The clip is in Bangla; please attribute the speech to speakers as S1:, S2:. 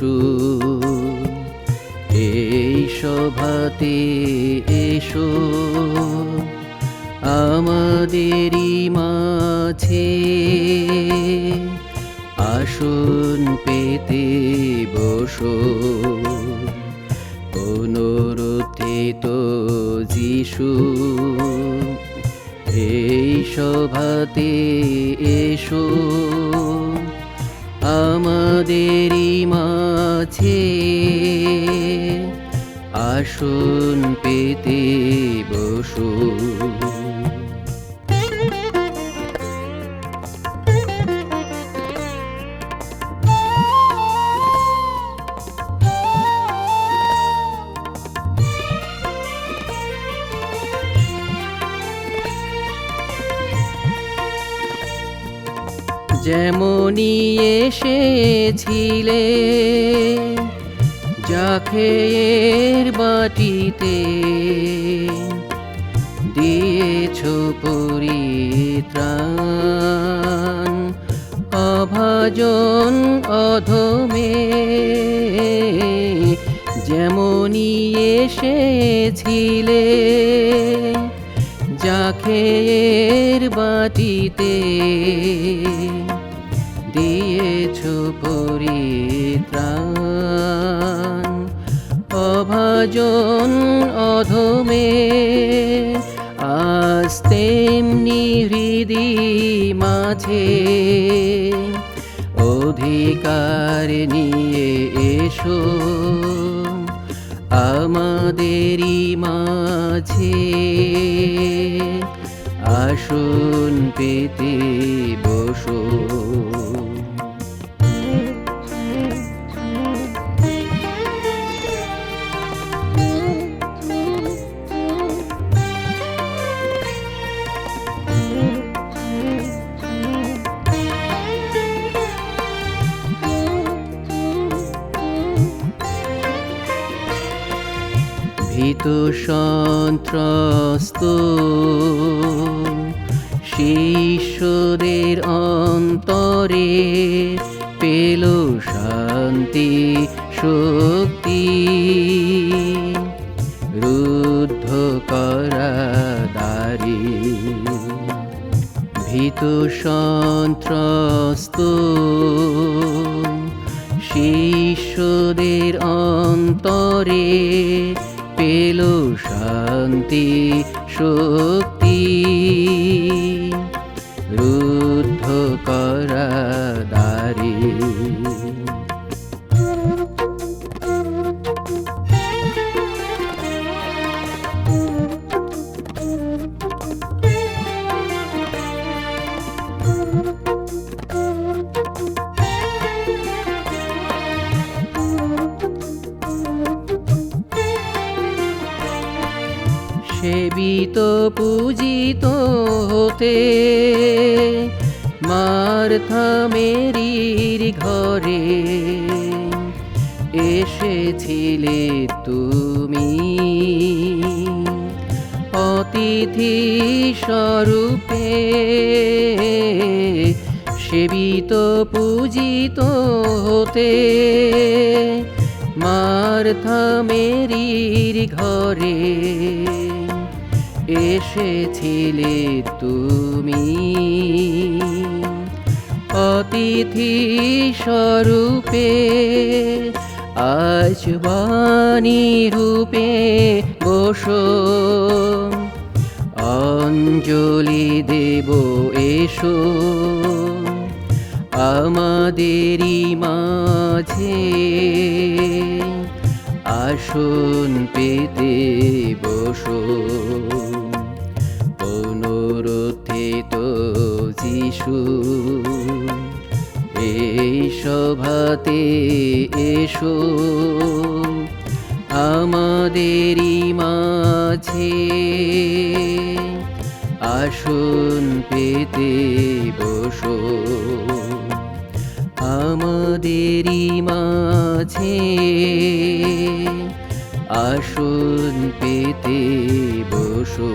S1: সুর এই শোভাতে এসো। আমাদের মাঝে আসুন পেতে বসো। অনুরোধিত যিশু, এই শোভাতে এসো। আমাদেরই মা মাঝে আসুন পেতে বসো। যেমনই এসেছিলে জাখের বাটিতে দিয়েছ পরিত্রাণ। অভাজন অধমে যেমনই এসেছিলে জাখের বাটিতে দিয়েছ পরিত্রাণ। অভাজন অধমে আজ তেমনি হৃদি মাঝে অধিকার নিয়ে এসো আমাদেরই মাঝে। আসন পেতে বসো। ভীত সন্ত্রস্ত। শিষ্যদের অন্তরে পেল শান্তি শক্তি। রুদ্ধ করা দারি ভীত সন্ত্রস্ত। শিষ্যদের অন্তরে পেল শান্তি শক্তি। রুদ্ধ করা দারি সেবিত, পূজিত হতে। মার্থা মেরির ঘরে। এসেছিলে তুমি। অতিথি স্বরূপে সেবিত, পূজিত হতে। মার্থা মেরির ঘরে। এসেছিলে তুমি। অতিথি স্বরূপে আজ রূপে বসো। অঞ্জলি দেব এসো। আমাদেরই মাঝে আসন পেতে বসো। পুনরুত্থিত যিশু, এই সভাতে এসো। আমাদেরই মাঝে আসন পেতে বসো। আমাদেরই মাঝে আসন পেতে বসো।